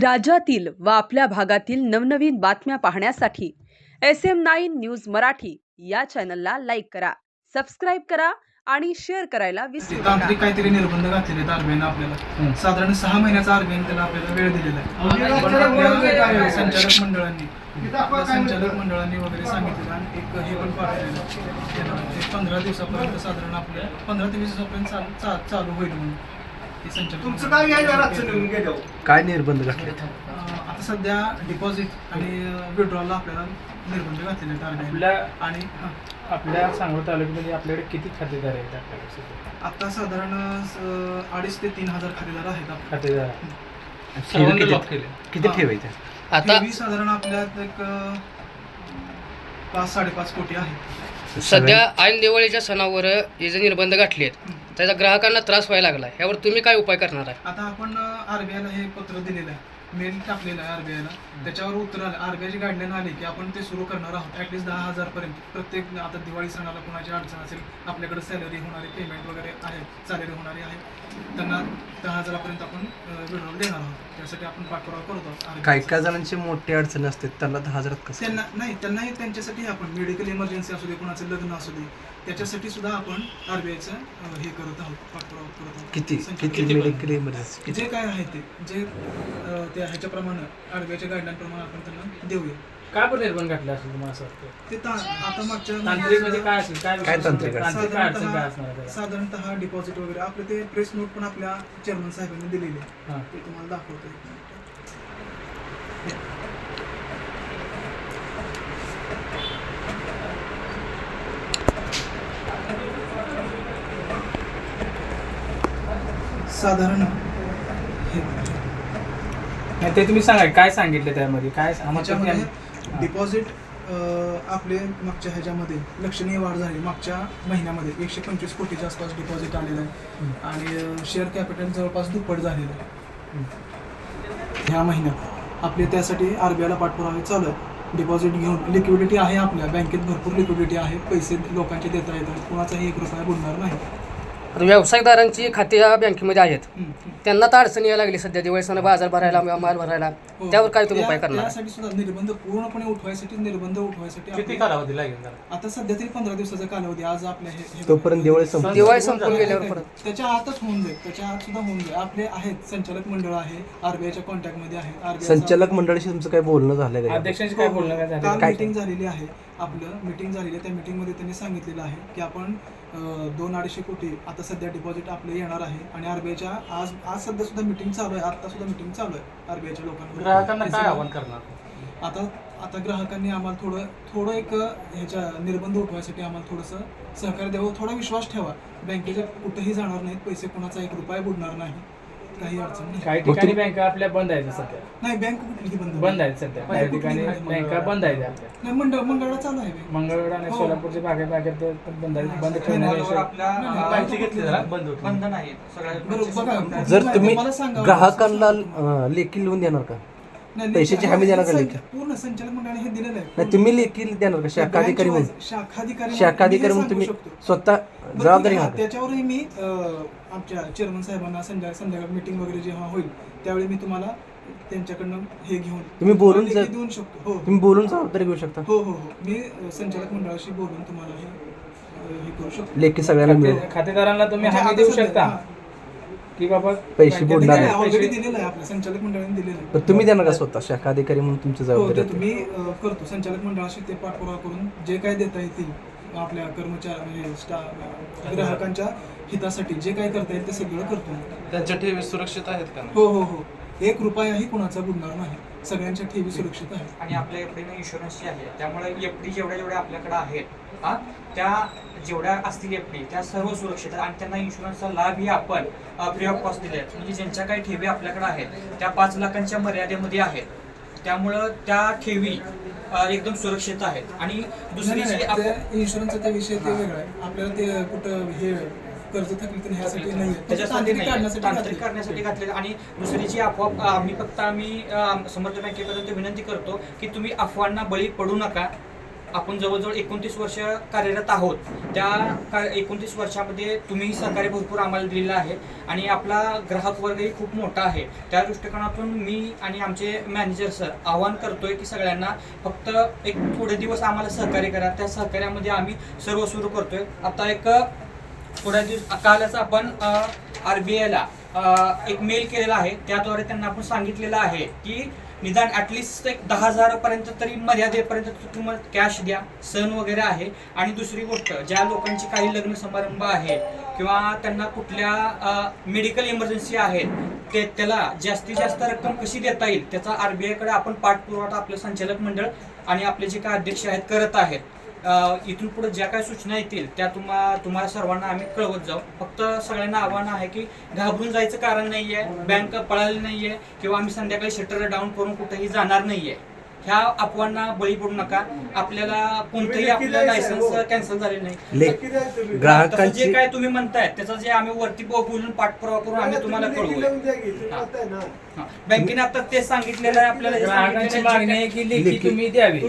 राज्यातील व आपल्या भागातील नवनवीन बातम्या पाहण्यासाठी S M nine news Marathi या चॅनलला लाईक करा सबस्क्राईब करा आणि शेअर करायला विसरू नका. तांत्रिक काहीतरी निर्बंध घातलेले आहेत आरबीआयनं आपल्याला. साधारण सहा महिन्याचा आरबीआय त्याला आपल्याला वेळ दिलेला आहे. पण आपल्या संचालक मंडळांनी आपल्या संचालक मंडळांनी वगैरे सांगितलेलं आणि एक हे पण पाठवलेलं आहे. त्याला ते पंधरा दिवसापर्यंत साधारण आपल्या पंधरा ते वीस दिवसापर्यंत चालू चा- चालू होईल म्हणून. तुमचं काय घ्यायचं रातचं. निघून गेलो काय निर्बंध घातले? आता सध्या डिपॉझिट आणि विड्रॉलला आपल्याला निर्बंध घातलेले आपल्या आणि आपल्या सांगोला तालुक्यामध्ये आपल्याकडे किती खातेदार आहेत आपल्याकडे सध्या? आता साधारण अं, अडीच ते तीन हजार खरेदीदार आहेत आपले. खातेदार. ठेवी किती किती हा. ठेवायचे आता ठेवी साधारण आपल्यात एक अं, पाच साडेपाच कोटी आहे सध्या ऐन दिवाळीच्या सणावर हे जे निर्बंध गाठले आहेत त्याचा ग्राहकांना त्रास व्हायला लागला यावर तुम्ही काय उपाय करणार आहे? आता आपण आरबीआयला हे पत्र दिलेलं आहे. मेल टाकलेलं आहे आरबीआयला त्याच्यावर उत्तर आलं. आरबीआयची गाईडलाईन आली की आपण ते सुरू करणार आहोत. ॲटलीस्ट दहा हजार पर्यंत. प्रत्येक आता दिवाळी सणाला कोणाची अडचण असेल आपल्याकडे सॅलरी होणारी पेमेंट वगैरे आहे सॅलरी होणारी आहे. त्यांना दहा हजारापर्यंत आपण विड्रॉल देणार आहोत. त्यासाठी आपण पाठपुरावा करतो आहोत. काही काही जणांची मोठी अडचणी असते. त्यांना दहा हजारात कसं त्यांना नाही त्यांनाही त्यांच्यासाठी आपण मेडिकल इमर्जन्सी असू दे कोणाचं लग्न असू दे त्याच्यासाठी सुद्धा आपण आरबीआयचं हे करत आहोत पाठपुरावा करत आहोत. किती? किती मेडिकल इमर्जन्सी जे काय आहे ते. जे अं, त्या ह्याच्याप्रमाणे आरबीआयच्या गाईडलाईन प्रमाणे आपण त्यांना देऊया काय पण निर्बंध घातले असेल तुम्हाला असं वाटतं ते ता- आता मागच्या तांत्रिक म्हणजे काय असेल काय काय विशेष तांत्रिक अडचण? तांत्रिक काय अडचण काय असणार आहे साधारणतः डिपॉझिट वगैरे आपले ते प्रेस नोट पण आपल्या चेअरमन साहेबांनी दिलेले आहे. हां. ते तुम्हाला दाखवतो साधारण नाही ते तुम्ही सांगा काय सांगितलं त्यामध्ये? काय ह्याच्यामध्ये. डिपॉझिट आपले मागच्या ह्याच्यामध्ये लक्षणीय वाढ झाली मागच्या महिन्यामध्ये. एकशे पंचवीस कोटीच्या आसपास डिपॉझिट आलेलं आहे. आणि शेअर कॅपिटल जवळपास दुप्पट झालेलं आहे. ह्या महिन्यात आपले त्यासाठी आर बी आयला पाठपुरावे चालू आहे डिपॉझिट घेऊन लिक्विडिटी आहे आपल्या. बँकेत भरपूर लिक्विडिटी आहे. पैसे लोकांचे देता येतात. कुणाचाही एक रुपया बुडणार नाही. आता व्यावसायिकदारांची खाती या बँकेमध्ये आहेत. त्यांना तर अडचण यायला लागली सध्या दिवाळी सण बाजार भरायला माल भरायला हो. त्यावर काय तुम्ही त्या- उपाय करणार? आहे? त्यासाठी सुद्धा निर्बंध पूर्णपणे उठवायसाठी निर्बंध उठवायसाठी किती कालावधी लागेल त्याला? आता सध्या तरी पंधरा दिवसाचा कालावधी आज आपल्या हे- हे तोपर्यंत दिवाळी संपली. दिवाळी संपून गेल्यावर परत. त्याच्या आतच होऊन जाईल. त्याच्या आत सुद्धा होऊन जाईल. आपले आहेत संचालक मंडळ आहे आरबीआयच्या कॉन्टॅक्टमध्ये चा- संचालक मंडळाशी तुमचं काय बोलणं झालं का अध्यक्षांशी काय बोलणं काय झालं काल काय- मीटिंग झालेली आहे. आपलं मीटिंग झालेली आहे. त्या मीटिंगमध्ये त्यांनी सांगितलेलं आहे की आपण दोन अडीचशे कोटी आता सध्या डिपॉझिट आपले येणार आहे आणि आरबीआयच्या आज आज सध्या सुद्धा मीटिंग चालू आहे. आता सुद्धा मीटिंग चालू आहे आरबीआयच्या लोकांवर. ग्राहकांना काय सगळं- आव्हान करणार? आता आता ग्राहकांनी आम्हाला थोडं थोडं एक ह्याच्या निर्बंध उठवायसाठी आम्हाला थोडंसं सहकार्य द्यावं. थोडा विश्वास ठेवा. बँकेच्या कुठेही जाणार नाहीत. पैसे कोणाचा एक रुपया बुडणार नाही. काही अडचण नाही. काही ठिकाणी बँका आपल्या बंद आहेत सध्या. नाही बँक कुठलीही बंद बंद आहेत सध्या. काही ठिकाणी बँका बंद आहेत आपल्या. नाही मंडळ मंगळा चालू आहे bank. मंगळवेढा आणि हो. सोलापूरच्या भागा भागात पण बंद आहेत. बंद घेतली जरा. बंद होती. बंधन आहे बरोबर बघा जर माहिती तुम्ही मला सांगा. ग्राहकांना अं, लेखी लिहून देणार का? नाही, पैशाची हमी देणार का लेखी? पूर्ण संचालक मंडळाने हे दिलेलं आहे. नाही तुम्ही लेखी देणार का? शाखाधिकारी म्हणून? शाखाधिकारी शाखाधिकारी म्हणून तुम्ही स्वतः जबाबदारी हा घ्या? त्याच्यावरही मी अं, आमच्या चेअरमन साहेबांना संध्या संध्याकाळ मीटिंग वगैरे जेव्हा होईल त्यावेळी मी तुम्हाला त्यांच्याकडनं हे घेऊन तुम्ही बोलून लेखी जर- देऊन शकतो. हो. तुम्ही बोलून जबाबदारी घेऊ शकता. हो हो हो. मी अं, संचालक मंडळाशी बोलून तुम्हाला हे अं, हे करू शकतो. लेखी सगळ्यांना खाते- खातेदारांना तुम्ही म्हणजे हमी आता देऊ सध्या- शकता. हा. की बाबा पैसे बँकेत बुडणार दिलेले नाही. आहेत, ऑलरेडी पैसे- दिलेलं आहे आपल्या संचालक मंडळाने दिलेलं आहे पण तुम्ही देणार का स्वतः? शाखाधिकारी म्हणून तुमची हो जबाबदारी अ, करतो. संचालक मंडळाशी ते पाठपुरावा करून जे काय देता येतील आपल्या कर्मचारी म्हणजे स्टा- ग्राहकांच्या हितासाठी जे काय करता येईल ते सगळं करतो मी. त्यांच्या ठेवी सुरक्षित आहेत का? हो हो हो. एक रुपयाही कुणाचा बुडणार नाही. सगळ्यांच्या ठेवी सुरक्षित आहेत. आणि आपल्या एफडीनं इन्शुरन्सची आहे त्यामुळे एफडी जेवढ्या जेवढ्या आपल्याकडे आहेत हा त्या जेवढ्या असतील एफडी त्या सर्व सुरक्षित आहेत. आणि त्यांना इन्शुरन्सचा लाभही आपण फ्री ऑफ कॉस्ट दिले आहेत म्हणजे ज्यांच्या काही ठेवी आपल्याकडे आहेत त्या पाच लाखांच्या मर्यादेमध्ये आहेत. त्यामुळं त्या ठेवी एकदम सुरक्षित आहेत. आणि दुसरी जी आप- इन्शुरन्सचा विषय ते वेगळा आहे. आपल्याला ते कुठं हे कर्ज थकली तर ह्यासाठी नाही. त्याच्यासाठी तांत्रिक. करण्यासाठी घातले आणि दुसरी जी अफवा आम्ही फक्त आम्ही समर्थ बँकेपर्यंत विनंती करतो की तुम्ही अफवांना बळी पडू नका. आपण जवळजवळ एकोणतीस वर्ष कार्यरत आहोत. त्या का एकोणतीस वर्षामध्ये तुम्ही सहकार्य भरपूर आम्हाला दिलेलं आहे आणि आपला ग्राहक वर्गही खूप मोठा आहे. त्या दृष्टिकोनातून मी आणि आमचे मॅनेजर सर आवाहन करतोय की सगळ्यांना फक्त एक थोडे दिवस आम्हाला सहकार्य करा. त्या सहकार्यामध्ये आम्ही सर्व सुरू करतोय. आता एक थोड्या दिवस कालच आपण आर बी आयला एक मेल केलेला आहे. त्याद्वारे त्यांना आपण सांगितलेलं आहे की निदान ॲटलिस्ट एक दहा हजारापर्यंत तरी मर्यादेपर्यंत तुम्हाला कॅश द्या. सण वगैरे आहे. आणि दुसरी गोष्ट ज्या लोकांची काही लग्न समारंभ आहे किंवा त्यांना कुठल्या मेडिकल इमर्जन्सी आहेत ते त्याला जास्तीत जास्त रक्कम कशी देता येईल? त्याचा आर बी आयकडे आपण पाठपुरावा आपलं संचालक मंडळ आणि आपले जे काय अध्यक्ष आहेत करत आहेत. इथून पुढे ज्या काही सूचना येतील त्या तुम्हा तुम्हाला सर्वांना आम्ही कळवत जाऊ. फक्त सगळ्यांना आव्हान आहे की घाबरून जायचं कारण नाहीये बँक पळाली नाहीये किंवा आम्ही संध्याकाळी शटर डाऊन करून कुठेही जाणार नाहीये. ह्या अफवांना बळी पडू नका. आपल्याला कोणतंही आपलं लायसन्स कॅन्सल झालेलं नाही. ले तसं जे ग्राहकांची काय तुम्ही म्हणताय त्याचं जे आम्ही वरती ब- बोलून पाठपुरावा करून आम्ही तुम्हाला कळवू बँकेने आता ते सांगितलेलं आहे आपल्याला हे ग्राहकांची मागणी आहे की लेखी तुम्ही द्यावी.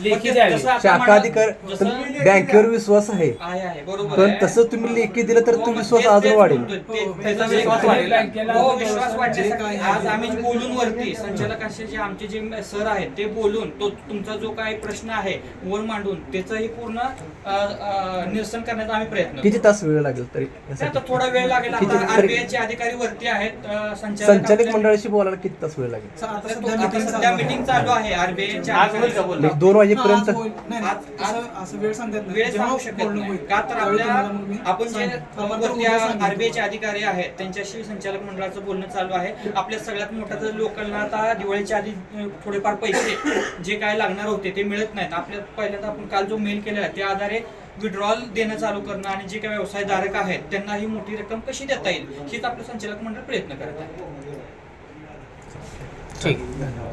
लेखी द्यावी. जसं आता शाखा म्हणलं- अधिकार जसं- बँकेवर विश्वास आहे. आहे आहे. बरोबर पण. तसं तुम्ही लेखी दिलं तर हो, तो मग विश्वास तेच- अजून तेच वाढेल. म्हणतोय. ते- हो, त्याचा हो, विश्वास हो, वाढेल. बँकेला हो, जे विश्वास काय आज आम्ही बोलून वरती संचालकांचे जे आमचे जे सर आहेत ते बोलून तो तुमचा जो काही प्रश्न आहे वर मांडून त्याचंही पूर्ण निरसन करण्याचा आम्ही प्रयत्न. किती तास वेळ लागेल तरी ते यासाठी? आता थोडा वेळ लागेल किती- आता तरी- आरबीआयचे अधिकारी वरती आहेत अ, संचालक आपले- मंडळाशी बोलायला किती तास वेळ लागेल स- आता आता सध्या आता meeting सध्या चालू आहे. मीटिंग चालू आहे आरबीआयच्या आज होईल का बोलणं? म्हणजे दोन वाजेपर्यंत आज होईल. नाही, नाही, आज- असं- असं वेळ सांगतात नाही. वेळ सांगू शकत नाही का तर आपल्या आपण जे वरती आरबीआयचे अधिकारी आहेत त्यांच्याशी संचालक मंडळाचं बोलणं चालू आहे आपल्या सगळ्यात मोठं तर लोकांना आता दिवाळीच्या आधी अं, थोडेफार पैसे जे काय लागणार होते ते मिळत नाहीत. आपल्या पहिल्यांदा आपण काल जो मेल केलेला आहे त्या आधारे विड्रॉल देणं चालू करणं आणि जे काही व्यवसायधारक आहेत त्यांना ही मोठी रक्कम कशी देता येईल? हेच आपलं संचालक मंडळ प्रयत्न करत आहे. ठीक.